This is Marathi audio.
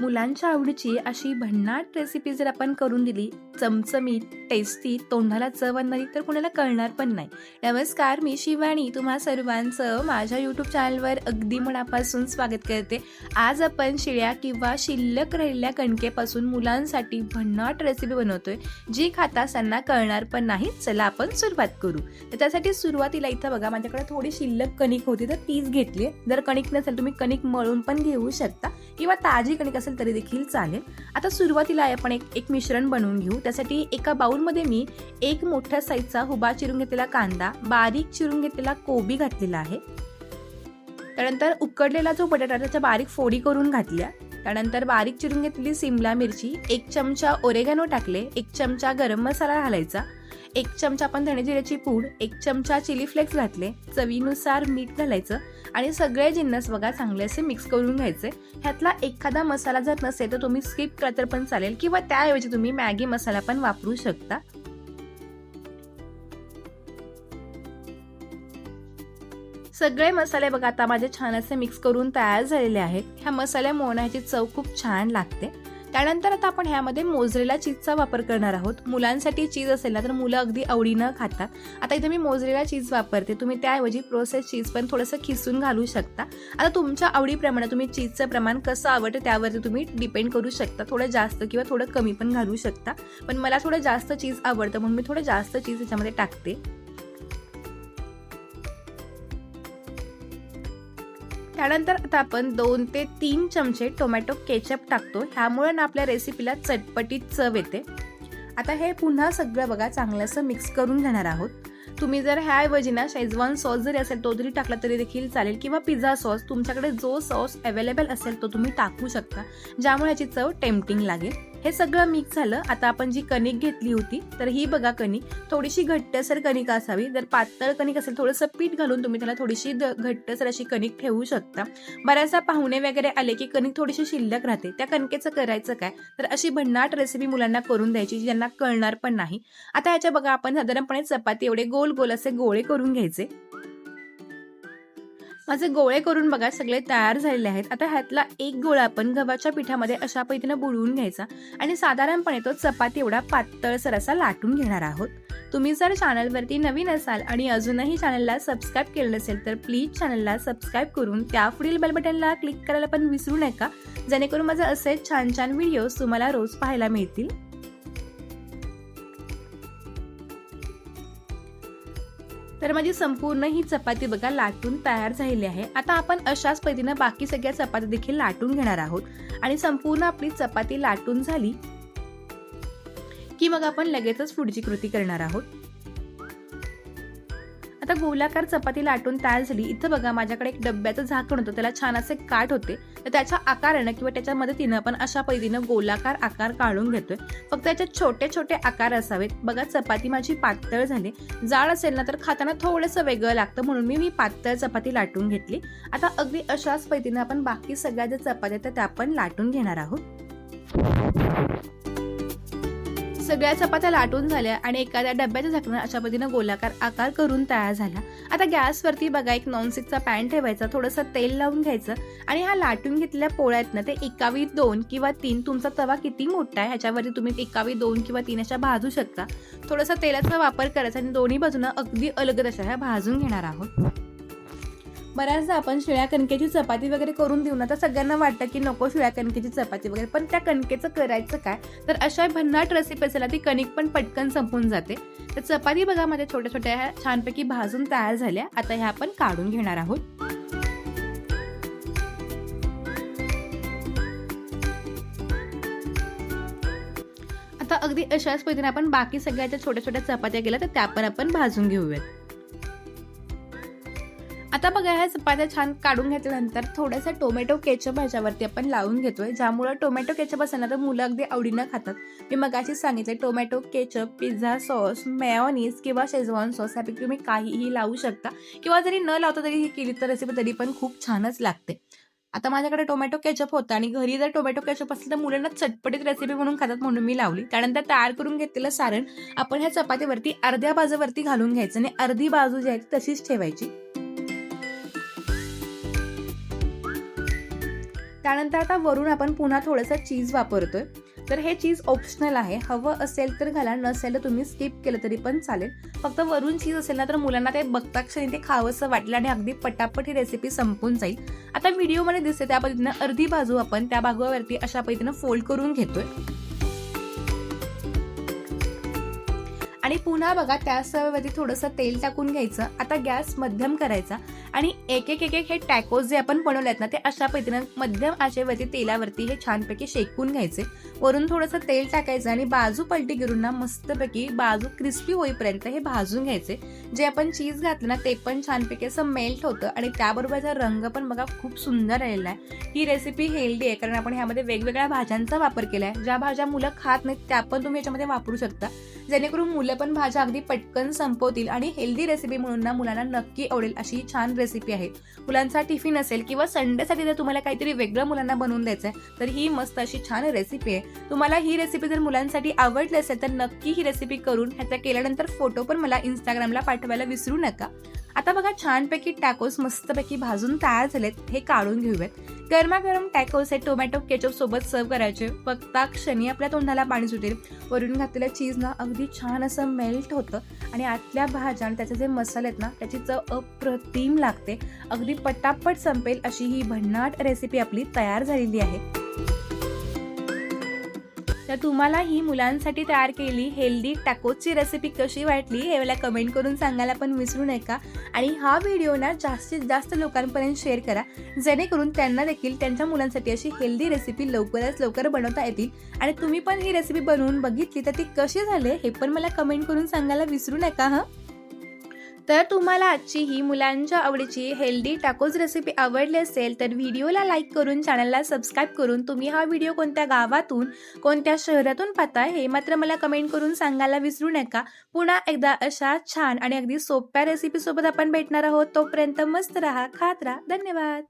मुलांच्या आवडीची अशी भन्नाट रेसिपी जर आपण करून दिली चमचमीत टेस्टी तोंडाला चव आणणारी तर कुणाला कळणार पण नाही. नमस्कार मी शिवानी. तुम्हा सर्वांचं माझ्या यूट्यूब चॅनलवर अगदी मनापासून स्वागत करते. आज आपण शिळ्या किंवा शिल्लक राहिलेल्या कणकेपासून मुलांसाठी भन्नाट रेसिपी बनवतोय जी खाता त्यांना कळणार पण नाही. चला आपण सुरुवात करू. तर त्यासाठी सुरुवातीला इथं बघा माझ्याकडे थोडी शिल्लक कणिक होती तर तीच घेतली जर कणिक नसेल तुम्ही कणिक मळून पण घेऊ शकता. किंवा ताजी कणिक असेल तरी देखील चालेल. आता सुरुवातीला आपण एक एक मिश्रण बनवून घेऊ. त्यासाठी एका बाउलमध्ये मी एक मोठ्या साईजचा हुबा चिरून घेतलेला कांदा बारीक चिरून घेतलेला कोबी घातलेला आहे. त्यानंतर उकडलेला जो बटाटा त्याच्या बारीक फोडी करून घातल्या. त्यानंतर बारीक चिरून घेतलेली सिमला मिरची एक चमचा ओरेगॅनो टाकले एक चमचा गरम मसाला घालायचा. एक चमचा आपण धणे जिऱ्याची पूड एक चमचा चिली फ्लेक्स घातले चवीनुसार मीठ घालायचं आणि सगळे जिन्नस बघा चांगले असे मिक्स करून घ्यायचे. ह्यातला एखादा मसाला जर नसेल तर तुम्ही स्किप करा तर पण चालेल किंवा त्याऐवजी तुम्ही मॅगी मसाला पण वापरू शकता. सगळे मसाले बघा आता माझे छान असे मिक्स करून तयार झालेले आहेत. ह्या मसाल्या मोहण्याची चव खूप छान लागते. त्यानंतर आता आपण ह्यामध्ये मोजरेला चीजचा वापर करणार आहोत. मुलांसाठी चीज असेल ना तर मुलं अगदी आवडीनं खातात. आता इथे मी मोजरेला चीज वापरते. तुम्ही त्याऐवजी प्रोसेस चीज पण थोडंसं खिसून घालू शकता. आता तुमच्या आवडीप्रमाणे तुम्ही चीजचं प्रमाण कसं आवडतं त्यावरती तुम्ही डिपेंड करू शकता. थोडं जास्त किंवा थोडं कमी पण घालू शकता. पण मला थोडं जास्त चीज आवडतं म्हणून मी थोडं जास्त चीज याच्यामध्ये टाकते. त्यानंतर आता आपण दोन ते तीन चमचे टोमॅटो केचप टाकतो. ह्यामुळे ना आपल्या रेसिपीला चटपटीत चव येते. आता हे पुन्हा सगळं बघा चांगलं असं मिक्स करून घेणार आहोत. तुम्ही जर ह्याऐवजी ना शेजवान सॉस जरी असेल तो जरी टाकला तरी देखील चालेल. किंवा पिझ्झा सॉस तुमच्याकडे जो सॉस अवेलेबल असेल तो तुम्ही टाकू शकता. ज्यामुळे याची चव टेम्पटिंग लागेल. हे सगळं मिक्स झालं. आता आपण जी कणिक घेतली होती तर ही बघा कणिक थोडीशी घट्टसर कणिक असावी. जर पातळ कणिक असेल थोडंसं पीठ घालून तुम्ही त्याला थोडीशी घट्टसर अशी कणिक ठेवू शकता. बऱ्याचदा पाहुणे वगैरे आले की कणिक थोडीशी शिल्लक राहते. त्या कणकेचं करायचं काय? तर अशी भन्नाट रेसिपी मुलांना करून द्यायची ज्यांना कळणार पण नाही. आता याच्या बघा आपण साधारणपणे चपाती एवढे गोल गोल असे गोळे करून घ्यायचे. माझे गोळे करून बघा सगळे तयार झालेले आहेत. आता ह्यातला एक गोळा आपण गव्हाच्या पिठामध्ये अशा पद्धतीनं बुडवून घ्यायचा आणि साधारणपणे तो चपाती एवढा पातळसर असा लाटून घेणार आहोत. तुम्ही जर चॅनलवरती नवीन असाल आणि अजूनही चॅनलला सबस्क्राईब केलं नसेल तर प्लीज चॅनलला सबस्क्राईब करून त्या पुढील बेल बटनला क्लिक करायला पण विसरू नका. जेणेकरून माझे असे छान छान व्हिडिओज तुम्हाला रोज पाहायला मिळतील. तर माझी संपूर्ण ही चपाती बघा लाटून तयार झालेली आहे. आता आपण अशाच पद्धतीनं बाकी सगळ्या चपाती देखील लाटून घेणार आहोत. आणि संपूर्ण आपली चपाती लाटून झाली की मग आपण लगेचच पुढची कृती करणार आहोत. आता गोलाकार चपाती लाटून तयार झाली. इथं बघा माझ्याकडे एक डब्याचं झाकण होतं. त्याला छान असे काठ होते. तर त्याच्या आकारानं किंवा त्याच्या मदतीनं आपण अशा पद्धतीनं गोलाकार आकार काढून घेतोय. फक्त त्याच्यात छोटे छोटे आकार असावेत. बघा चपाती माझी पातळ झाली. जाड असेल ना तर खाताना थोडंसं वेगळं लागतं. म्हणून मी मी पातळ चपाती लाटून घेतली. आता अगदी अशाच पद्धतीनं आपण बाकी सगळ्या ज्या चपात्या आहेत त्या आपण लाटून घेणार आहोत. सगळ्या चपात्या लाटून झाल्या आणि एखाद्या डब्याच्या झाकणं अशा पद्धतीनं गोलाकार आकार करून तयार झाला. आता गॅसवरती बघा एक नॉनस्टिकचा पॅन ठेवायचा थोडंसं तेल लावून घ्यायचं आणि हा लाटून घेतलेल्या पोळ्यातनं ना ते एकावी दोन किंवा तीन तुमचा तवा किती मोठा आहे ह्याच्यावरती तुम्ही एकावी दोन किंवा तीन अशा भाजू शकता. थोडासा तेलाचा वापर करायचा आणि दोन्ही बाजूनं अगदी अलगद अशा ह्या भाजून घेणार आहोत. बऱ्याचदा आपण शिळ्या कणकेची चपाती वगैरे करून देऊ ना तर सगळ्यांना वाटतं की नको शिळ्या कणकेची चपाती वगैरे. पण त्या कणकेचं करायचं काय? तर अशा भन्नाट रेसिपी असेल ती कणिक पण पटकन संपून जाते. तर चपाती बघा माझ्या छोट्या छोट्या ह्या छानपैकी भाजून तयार झाल्या. आता ह्या आपण काढून घेणार आहोत. आता अगदी अशाच पद्धतीने आपण बाकी सगळ्याच्या छोट्या छोट्या चपात्या केल्या तर त्या पण आपण भाजून घेऊयात. आता बघा ह्या चपात्या छान काढून घेतल्यानंतर थोडासा टोमॅटो केचप ह्याच्यावरती आपण लावून घेतोय. ज्यामुळे टोमॅटो केचप असेल तर मुलं अगदी आवडीनं खातात. मी मगाशी सांगितलं tomato ketchup pizza sauce mayonnaise किंवा शेजवान सॉस यापैकी तुम्ही काहीही लावू शकता. किंवा जरी न लावता तरी ही केली तर रेसिपी तरी पण खूप छानच लागते. आता माझ्याकडे टोमॅटो केचप होता आणि घरी जर टोमॅटो केचप असेल तर मुलांना चटपटीत रेसिपी म्हणून खातात म्हणून मी लावली. त्यानंतर तयार करून घेतलेलं सारण आपण ह्या चपातीवरती अर्ध्या बाजूवरती घालून घ्यायचं आणि अर्धी बाजू जी आहे तशीच ठेवायची. त्यानंतर आता वरून आपण पुन्हा थोडंसं चीज वापरतोय. तर हे चीज ऑप्शनल आहे. हवं असेल तर घाला नसेल तर तुम्ही स्किप केलं तरी पण चालेल. फक्त वरून चीज असेल ना तर मुलांना ते बघता क्षणी ते खावंसं वाटलं आणि अगदी पटापट ही रेसिपी संपून जाईल. आता व्हिडिओमध्ये दिसते त्या पद्धतीनं अर्धी बाजू आपण त्या बाजूवरती अशा पद्धतीनं फोल्ड करून घेतोय. आणि पुन्हा बघा त्या सवयवरती थोडंसं तेल टाकून घ्यायचं आता गॅस मध्यम करायचा. आणि एक एक एक एक हे टॅकोज जे आपण बनवले आहेत ना ते अशा पद्धतीनं मध्यम आचेवरती तेलावरती हे छानपैकी शेकून घ्यायचे. वरून थोडंसं तेल टाकायचं आणि बाजू पलटी करून ना मस्तपैकी बाजू क्रिस्पी होईपर्यंत हे भाजून घ्यायचे. जे आपण चीज घातलं ना ते पण छानपैकी असं मेल्ट होतं आणि त्याबरोबरचा रंग पण बघा खूप सुंदर आलेला आहे. ही रेसिपी हेल्दी आहे कारण आपण ह्यामध्ये वेगवेगळ्या भाज्यांचा वापर केला आहे ज्या भाज्या मुलं खात नाहीत त्या पण तुम्ही याच्यामध्ये वापरू शकता. जेणेकरून मुलं पण भाज्या अगदी पटकन संपवतील आणि हेल्दी रेसिपी म्हणून ना मुलांना नक्की आवडेल अशी ही छान रेसिपी आहे. मुलांचा टिफिन असेल किंवा संडेसाठी जर तुम्हाला काहीतरी वेगळं मुलांना बनवून द्यायचं आहे तर ही मस्त अशी छान रेसिपी आहे. तुम्हाला ही रेसिपी जर मुलांसाठी आवडली असेल तर नक्की ही रेसिपी करून ह्याचा केल्यानंतर फोटो पण मला इंस्टाग्रामला पाठवायला विसरू नका. आता बघा छानपैकी टॅकोस मस्तपैकी भाजून तयार झालेत. हे काढून घेऊयात. गरमागरम टॅकोस हे टोमॅटो केचप सोबत सर्व करायचे. बघता क्षणी आपल्या तोंडाला पाणी सुटेल. वरून घातलेल्या चीज ना अगदी छान असं मेल्ट होतं. आणि आतल्या भाज्या आणि त्याचे जे मसाले आहेत ना त्याची चव अप्रतिम लागते. अगदी पटापट संपेल अशी ही भन्नाट रेसिपी आपली तयार झालेली आहे. तर तुम्हाला ही मुलांसाठी तयार केली हेल्दी टॅकोची रेसिपी कशी वाटली हे मला कमेंट करून सांगायला पण विसरू नका. आणि हा व्हिडिओ ना जास्तीत जास्त लोकांपर्यंत शेअर करा. जेणेकरून त्यांना देखील त्यांच्या मुलांसाठी अशी हेल्दी रेसिपी लवकरच लवकर बनवता येतील. आणि तुम्ही पण ही रेसिपी बनवून बघितली तर ती कशी झाले हे पण मला कमेंट करून सांगायला विसरू नका हं? तर तुम्हाला आजची ही मुलांच्या आवडीची हेल्दी टाकोज रेसिपी आवडली असेल तर व्हिडिओला लाईक करून चॅनलला सबस्क्राईब करून तुम्ही हा व्हिडिओ कोणत्या गावातून कोणत्या शहरातून पाहता हे मात्र मला कमेंट करून सांगायला विसरू नका. पुन्हा एकदा अशा छान आणि अगदी सोप्या रेसिपीसोबत आपण भेटणार आहोत. तोपर्यंत मस्त राहा खात राहा. धन्यवाद.